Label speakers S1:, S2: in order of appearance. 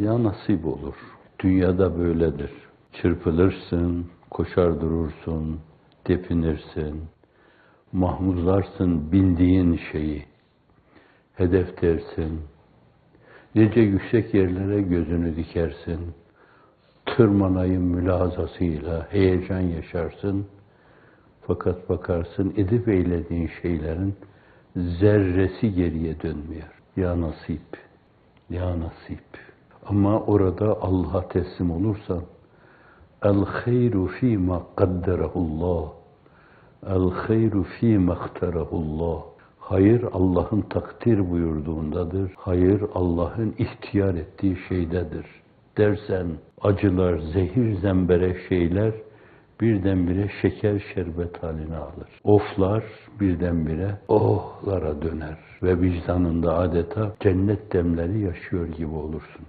S1: Ya nasip olur. Dünyada böyledir. Çırpılırsın, koşar durursun, tepinirsin, mahmuzlarsın bildiğin şeyi. Hedef dersin. Nice yüksek yerlere gözünü dikersin. Tırmanayım mülazasıyla heyecan yaşarsın. Fakat bakarsın edip eylediğin şeylerin zerresi geriye dönmüyor. Ya nasip, ya nasip. Ama orada Allah'a teslim olursan El hayru fîmâ kadderahullah El hayru fîmâ ihterahullah Hayır Allah'ın takdir buyurduğundadır. Hayır Allah'ın ihtiyar ettiği şeydedir. Dersen acılar, zehir zembere şeyler birdenbire şeker şerbet haline alır. Oflar birdenbire ohlara döner ve vicdanında adeta cennet demleri yaşıyor gibi olursun.